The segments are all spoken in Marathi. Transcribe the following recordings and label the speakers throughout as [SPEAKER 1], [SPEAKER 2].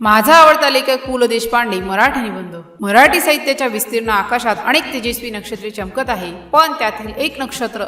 [SPEAKER 1] माझा आवडता लेखक पु ल देशपांडे मराठी निबंध. मराठी साहित्याच्या विस्तीर्ण आकाशात अनेक तेजस्वी नक्षत्रे चमकत आहे पण त्यातील एक नक्षत्र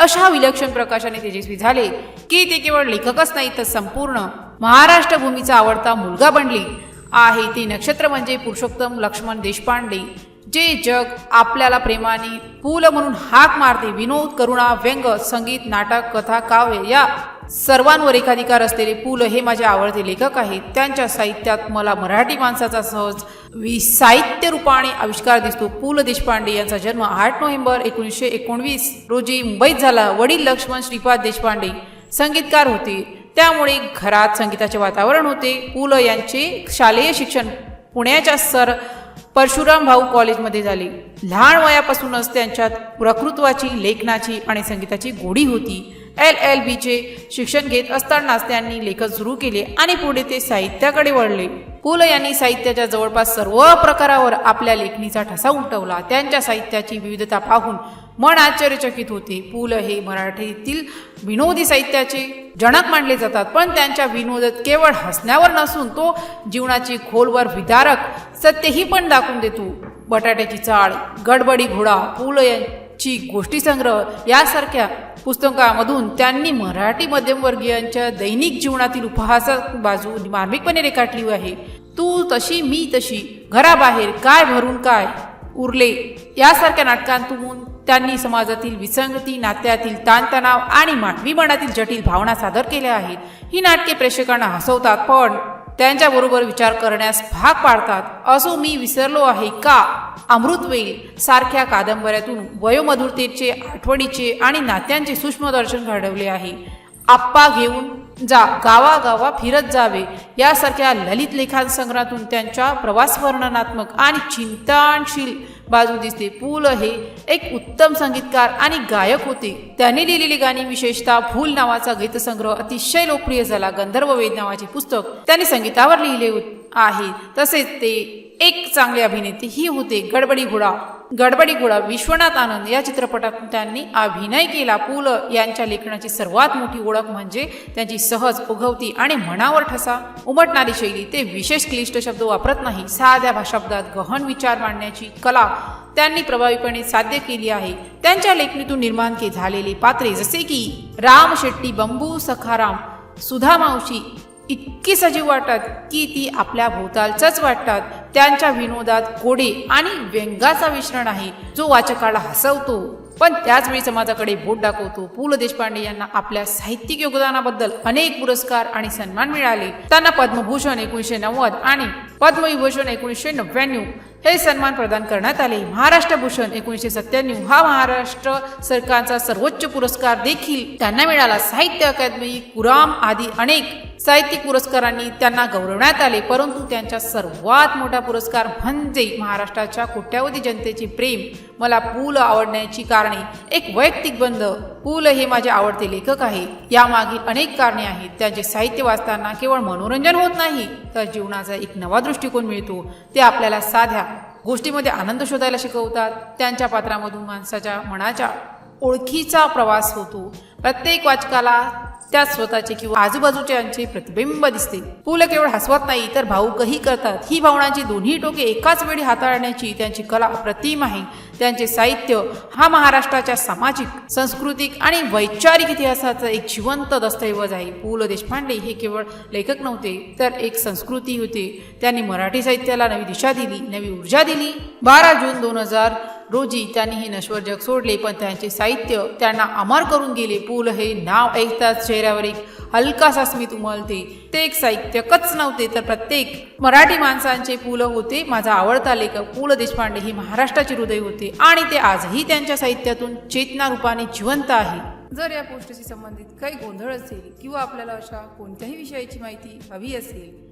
[SPEAKER 1] अशा विलक्षण प्रकाशाने तेजस्वी झाले की ते केवळ लेखकच नाही तर संपूर्ण महाराष्ट्र भूमीचा आवडता मुलगा बनली. आहे ते नक्षत्र म्हणजे पुरुषोत्तम लक्ष्मण देशपांडे जे जग आपल्याला प्रेमाने पुल म्हणून हाक मारते. विनोद करुणा व्यंग संगीत नाटक कथा काव्य या सर्वांवर एकाधिकार असलेले पु ल हे माझे आवडते लेखक आहेत. त्यांच्या साहित्यात मला मराठी माणसाचा सहज वि साहित्य रूपाने आविष्कार दिसतो. पु ल देशपांडे यांचा जन्म आठ नोव्हेंबर एकोणीसशे एकोणवीस रोजी मुंबईत झाला. वडील लक्ष्मण श्रीपाद देशपांडे संगीतकार होते. त्यामुळे घरात संगीताचे वातावरण होते. पु ल यांचे शालेय शिक्षण पुण्याच्या सर परशुराम भाऊ कॉलेजमध्ये झाले. लहान वयापासूनच त्यांच्यात प्रकृत्वाची लेखनाची आणि संगीताची गोडी होती. एल एल बीचे शिक्षण घेत असतानाच त्यांनी लेखन सुरू केले आणि पुढे ते साहित्याकडे वळले. पु ल यांनी साहित्याच्या जवळपास सर्व प्रकारावर आपल्या लेखणीचा ठसा उमटवला. त्यांच्या साहित्याची विविधता पाहून मन आश्चर्यचकित होते. पु ल हे मराठीतील विनोदी साहित्याचे जनक मानले जातात पण त्यांच्या विनोदात केवळ हसण्यावर नसून तो जीवनाची खोलवर विदारक सत्यही पण दाखवून देतो. बटाट्याची चाळ गडबडी घोडा पु ल यांची गोष्टी संग्रह यासारख्या पुस्तकामधून त्यांनी मराठी मध्यमवर्गीयांच्या दैनिक जीवनातील उपहासा बाजू मार्मिकपणे रेखाटली आहे. तू तशी मी तशी घराबाहेर काय भरून काय उरले? यासारख्या नाटकांतून त्यांनी समाजातील विसंगती नात्यातील ताणतणाव आणि मानवी मनातील जटिल भावना सादर केल्या आहेत. ही नाटके प्रेक्षकांना हसवतात पण त्यांच्याबरोबर विचार करण्यास भाग पाडतात. असो मी विसरलो आहे का? अमृतवेल सारख्या कादंबऱ्यातून वयोमधुरतेचे आठवणीचे आणि नात्यांचे सूक्ष्मदर्शन घडवले आहे. आप्पा घेऊन जा गावागावा फिरत जावे. यासारख्या ललित लेखांसंग्रहातून त्यांच्या प्रवास वर्णनात्मक आणि चिंतनशील बाजू दिसते. पु ल हे एक उत्तम संगीतकार आणि गायक होते. त्यांनी लिहिलेली गाणी विशेषतः फूल नावाचा गीतसंग्रह अतिशय लोकप्रिय झाला. गंधर्व वेद नावाचे पुस्तक त्यांनी संगीतावर लिहिले आहे. तसेच ते एक चांगले अभिनेते ही होते. गडबडी घोडा गडबडी विश्वनाथ आनंद या चित्रपटातून त्यांनी अभिनय केला. पु ल यांच्या लेखनाची सर्वात मोठी ओळख म्हणजे त्यांची सहज उगवती आणि मनावर ठसा. उमटणारी शैली ते विशेष क्लिष्ट शब्द वापरत नाही. साध्या शब्दात गहन विचार मांडण्याची कला त्यांनी प्रभावीपणे साध्य केली आहे. त्यांच्या लेखणीतून निर्माण के झालेले पात्रे जसे की राम शेट्टी बंबू सखाराम सुधा मावशी इतकी सजीव वाटतात की ती आपल्या भोवतालच वाटतात. त्यांच्या विनोदात गोडे आणि व्यंगाचा मिश्रण आहे. जो वाचकाला हसवतो. पण त्याचवेळी समाजाकडे बोट दाखवतो. पु ल देशपांडे यांना आपल्या साहित्यिक योगदानाबद्दल अनेक पुरस्कार आणि सन्मान मिळाले. त्यांना पद्मभूषण एकोणीसशे नव्वद आणि पद्मविभूषण एकोणीसशे नव्याण्णव हे सन्मान प्रदान करण्यात आले. महाराष्ट्र भूषण एकोणीसशे सत्त्याण्णव हा महाराष्ट्र सरकारचा सर्वोच्च पुरस्कार देखील त्यांना मिळाला. साहित्य अकादमी कुराम आदी अनेक साहित्यिक पुरस्कारांनी त्यांना गौरवण्यात आले. परंतु त्यांचा सर्वात मोठा पुरस्कार म्हणजे महाराष्ट्राच्या कोट्यावधी जनतेचे प्रेम. मला पु ल आवडण्याची कारणे. एक वैयक्तिक बंध. पु ल हे माझे आवडते लेखक आहे. यामागील अनेक कारणे आहेत. त्यांचे साहित्य वाचताना केवळ मनोरंजन होत नाही तर जीवनाचा एक नवा दृष्टिकोन मिळतो. ते आपल्याला साध्या गोष्टीमध्ये आनंद शोधायला शिकवतात. त्यांच्या पात्रामधून माणसाच्या मनाच्या ओळखीचा प्रवास होतो. प्रत्येक वाचकाला त्यात स्वतःचे किंवा आजूबाजूच्यांचे प्रतिबिंब दिसते. पु ल केवळ हसवत नाही तर भाऊकही करतात. ही भावनांची दोन्ही टोके एकाच वेळी हाताळण्याची त्यांची कला अप्रतिम आहे. त्यांचे साहित्य हा महाराष्ट्राच्या सामाजिक सांस्कृतिक आणि वैचारिक इतिहासाचा एक जिवंत दस्तऐवज आहे. पु ल देशपांडे हे केवळ लेखक नव्हते तर एक संस्कृती होते. त्यांनी मराठी साहित्याला नवी दिशा दिली नवी ऊर्जा दिली. बारा जून दोन हजार रोजी त्यांनी हे नश्वर जग सोडले पण त्यांचे साहित्य त्यांना अमर करून गेले. पुल हे नाव ऐकताच चेहऱ्यावर एक हलकासा स्मित उमलते. ते एक साहित्यकच नव्हते तर प्रत्येक मराठी माणसांचे पु ल होते. माझा आवडता लेखक पु ल देशपांडे हे महाराष्ट्राचे हृदय होते आणि ते आजही त्यांच्या साहित्यातून चेतना रूपाने जिवंत आहे. जर या पोस्टशी संबंधित काही गोंधळ असेल किंवा आपल्याला अशा कोणत्याही विषयाची माहिती हवी असेल